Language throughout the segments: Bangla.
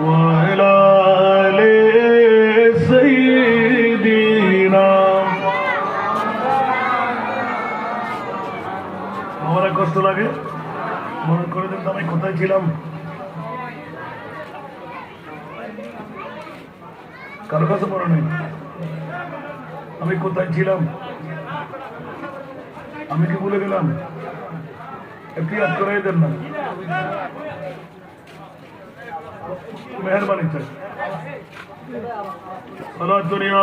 What? দিন তো আমি কোথায় ছিলাম কারও কাছে মনে নেই। আমি কোথায় ছিলাম? আমি কি ভুলে গেলাম? একটু ইয়াদ করে দেন না। মেহরবানি সালাত দুনিয়া।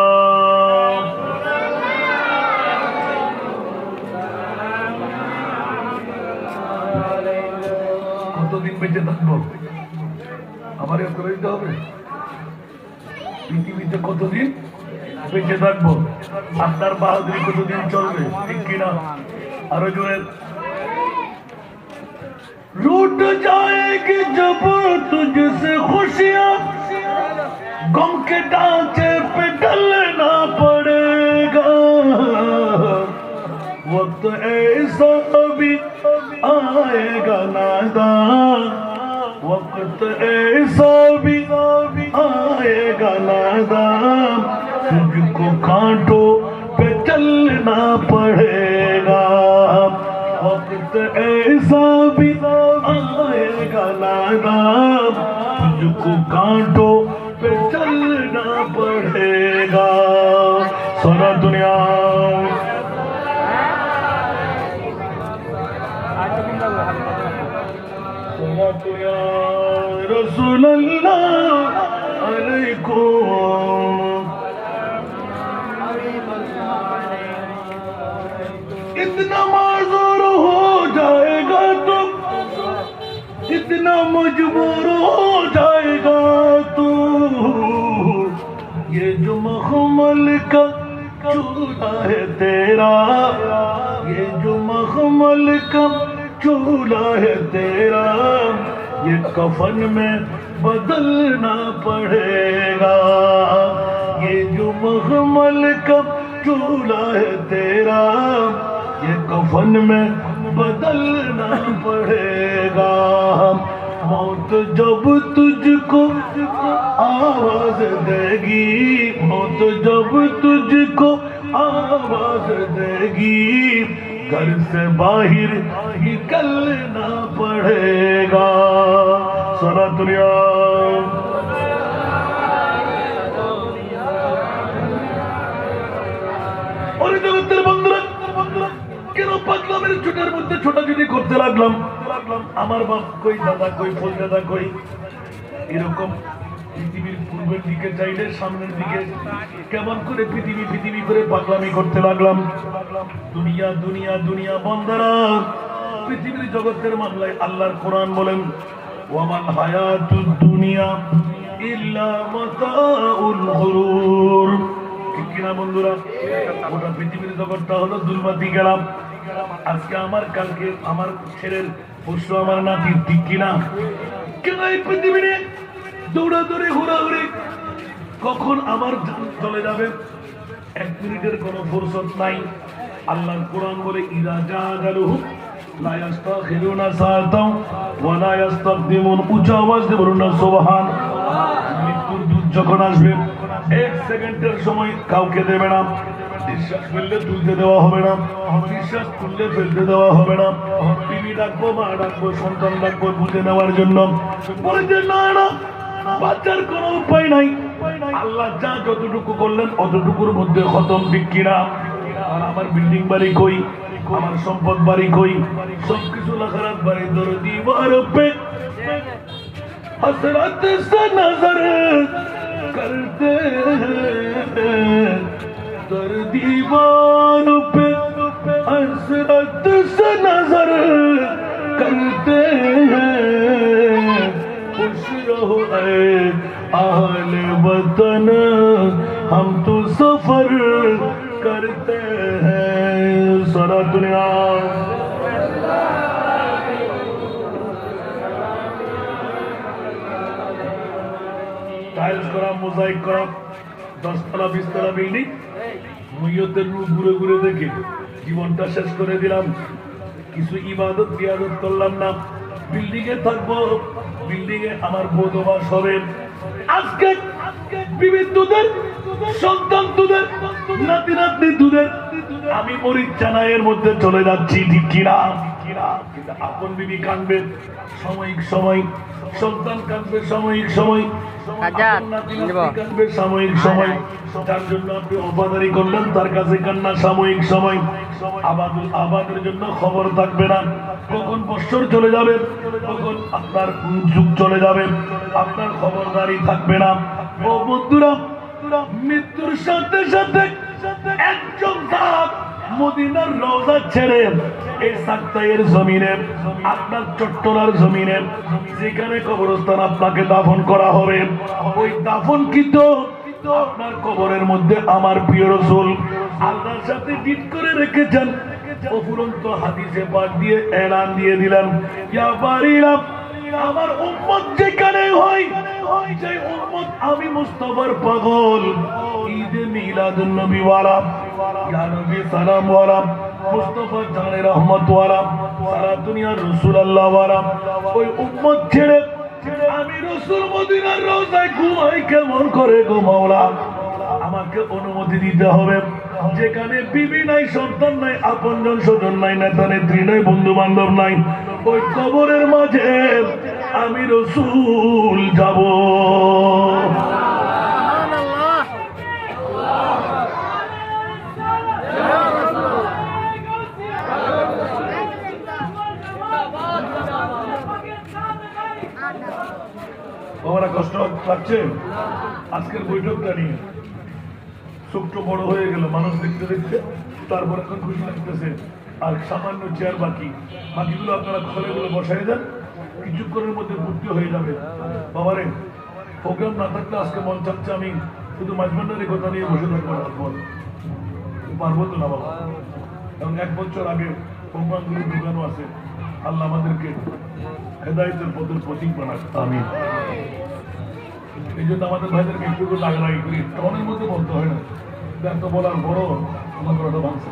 কতদিন বেঁচে থাকবো আমার এ করে দিতে হবে পৃথিবীতে কতদিন বেঁচে থাকবো আপনার বাহাদুরি কতদিন চলবে ঠিক কিনা আরো জোরে लूट जाएगी जब तुझसे खुशियां गम के ढांचे وقت ایسا بھی آئے گا نادام تجھ کو کانٹوں پہ چلنا پڑے گا۔ وقت ایسا بھی آئے گا نادا تجھ کو کانٹوں پہ چلنا پڑے گا۔ سورا دنیا۔ دنیا۔ رسول اللہ علیکم۔ اتنا معذور ہو جائے گا تم۔ اتنا مجبور ہو جائے گا تو یہ جو مخمل کا چولہا ہے تیرا۔ یہ جو مخمل کا چولہا ہے تیرا۔ یہ کفن میں بدلنا پڑے گا۔ یہ جو مغمل کب چولا ہے تیرا، یہ کفن میں بدلنا پڑے گا۔ موت جب تجھ کو آواز دے گی، موت جب تجھ کو آواز دے گی، گھر سے باہر نکلنا پڑے گا۔ কেমন করে পৃথিবী পৃথিবী করে পাগলামি করতে লাগলাম? দুনিয়া দুনিয়া দুনিয়া, বন্দারা। পৃথিবীর জগতের মামলায় আল্লাহর কোরআন বলেন ওয়ামাল হায়াতুদ দুনিয়া ইল্লা মাতাউল গুরুর ঠিক কিনা বন্ধুরা? গোটা পৃথিবীর জগৎটা হলো দুর্বাতি গেলাম। আজকে আমার, কালকে আমার ছেলের, পরশু আমার নাতি ঠিক কিনা কেন এই পৃথিবীতে দৌড়াদৌড়ি, ঘোরাঘুরি? কখন আমার চলে যাবে? এক মিনিটের কোনো ফুরসত নাই। আল্লাহর কোরআন বলে, ইদা জাগালুহু লা ইয়াস্তাখিরুনা সাআতাও ওয়া লা উচ্চ আওয়াজ দিয়ে বলুন না, সুবহান। মৃত্যুর দূত যখন আসবে, এক সেকেন্ডের সময় কাউকে দেবে না। নিঃশ্বাস ফেললে তুলতে দেওয়া হবে না। নিঃশ্বাস তুললে ফেলতে দেওয়া হবে না। বিবি ডাকবো, মা ডাকবো, সন্তান ডাকবো বুঝে নেওয়ার জন্য। বলে যে, না না বাচ্চার কোনো উপায় নাই। আল্লাহ যা যতটুকু করলেন, অতটুকুর মধ্যে খতম। ঠিক কিনা? আর আমার বিল্ডিং বাড়ি কই? আমার সম্পদ বাড়ি কই সবকিছু লাখারাত বাড়ি ধরে দিবার পে हसरत से नजर करते हैं दर दीवान पे हसरत से नजर करते हैं खुश रहो ऐ आहल वतन हम तो सफर करते हैं على الدنيا টাইলস করা মোজাইক করা, দশতলা, বিশতলা বিল্ডিং মইয়তের রূপ ঘুরে ঘুরে দেখে জীবনটা শেষ করে দিলাম। কিছু ইবাদত বিয়াদত করলাম না। বিল্ডিং এ থাকব বিল্ডিং এ আমার বোধবাস হবে আজকে বিবিধ দুধের, সন্তান দুধের নাতি নাতনি দুধের আমি পরিচানায়ের মধ্যে চলে যাচ্ছি ঠিক কিনা? আপন বিবি কানবে সাময়িক সময়। সন্তান কানবে সাময়িক সময়। আপন নাতি নিব। নাতনি কানবে সাময়িক সময়। যার জন্য আপনি অবাদারি করলেন তার কাছে কান্না সাময়িক সময়। আবাদুল আবাদের জন্য খবর থাকবে না। কখন বৎসর চলে যাবে? কখন আপনার যুগ চলে যাবে? আপনার খবরদারি থাকবে না। ও বন্ধুরা মৃত্যুর সাথে সাথে একজন মদিনার রোজা ছেড়ে এই সাক্তাইয়ের জমিনে, আপনার চট্টলার জমিনে, যেখানে কবরস্থান আপনাকে দাফন করা হবে। ওই দাফন কিন্তু আপনার কবরের মধ্যে আমার প্রিয় রসুল আল্লাহর সাথে ডিট করে রেখেছেন। অফুরন্ত হাদিসে পাক দিয়ে এলান দিয়ে দিলেন, ইয়া বারিলাম আমার উম্মত যেখানে হয় যে উম্মত আমি মুস্তফার পাগল। ঈদে মিলাদুন নবী ওয়ালা ইয়া নবী সালাম ওয়ালা মুস্তফা জানে রহমত ওয়ালা সারা দুনিয়ার রাসূল আল্লাহ ওয়ালা ওই উম্মত ছেড়ে আমি রসুল মদিনার রোজায় ঘুমাই কেমন করে গো মাওলা? আমাকে অনুমতি দিতে হবে। যেখানে বিবি নাই, সন্তান নাই, আপনজন, স্বজন নাই, নেতা নেত্রী নাই বন্ধু বান্ধব নাই, ওই কবরের মাঝে আমি রসুল যাব। কষ্ট লাগছে? আজকের বৈঠকটা নিয়ে। ছোট্ট বড় হয়ে গেল, মানুষ দেখতে দেখতে। তারপর এখন খুশি লাগতেছে, আর সামান্য চেয়ার বাকি। বাকিগুলো আপনারা ঘরেগুলো বসাই দেন, কিছুক্ষণের মধ্যে ভর্তি হয়ে যাবে। বাবারে প্রোগ্রাম না থাকলে আজকে মন চাচ্ছে আমি শুধু মাঝবান্ডারের কথা নিয়ে বসে থাকব বল। পারব তো না, বাবা। এবং এক বছর আগে প্রোগ্রামগুলো ঢুকানো আছে। আল্লাহ আমাদেরকে হেদায়তের পথের প্রতীক বানাক। আমি আমাদের একটু করে। মধ্যে বলতে হয় না। বলার বড় আমার ভাঙছে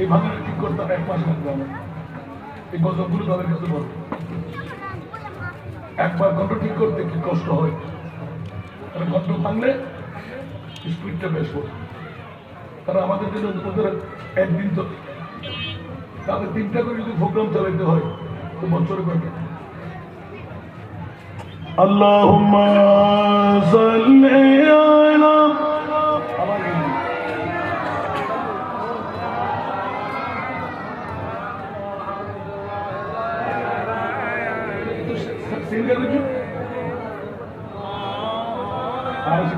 এই ঠিক করতে এক মাস লাগবে আমার। এই গজবগুলো তাদের কাছে একবার ঠিক করতে কি কষ্ট হয়। কারণ ঘন্ট ভাঙলে স্পিডটা বেশ কারণ আমাদের জন্য একদিন তো তাদের তিনটা করে যদি প্রোগ্রাম চালাইতে হয়, তো বছরে কয়েকটা اللهم صل على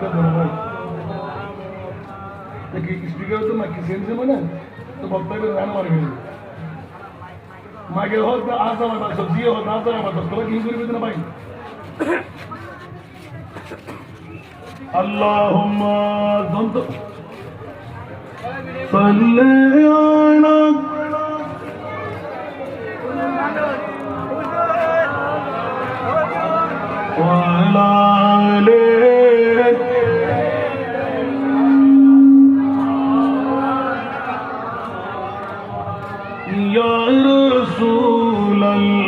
स्पीकर तो मैं किसी से बना तो भक्त मारे गए मागे होत आसा सब्जी होत आसा तुला घेऊन करू ना पाहिजे اللهم ضد صل على وعلى آله يا رسول الله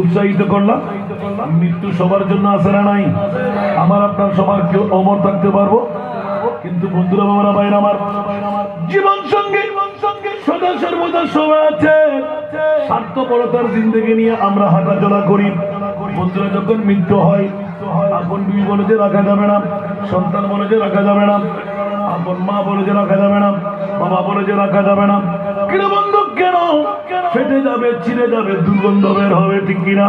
উৎসাহিত করলাম। মৃত্যু সবার জন্য আসে না নাই? আমার আপনার সবার কেউ অমর থাকতে পারব? কিন্তু বন্ধুরা, বাবারা বাইরে আমার, জীবন সঙ্গে সদা সর্বদা সবাই আছে। স্বার্থপরতার জিন্দগি নিয়ে আমরা হাঁটাচলা করি। বন্ধুরা, যখন মৃত্যু হয়, আপন বিবি বলে যে রাখা যাবে না, সন্তান বলে যে রাখা যাবে না, আপন মা বলে যে রাখা যাবে না, বাবা বলে যে রাখা যাবে না। কিরে বন্ধু, কেন? ফেটে যাবে ছিঁড়ে যাবে দুর্গন্ধ বের হবে ঠিক কিনা?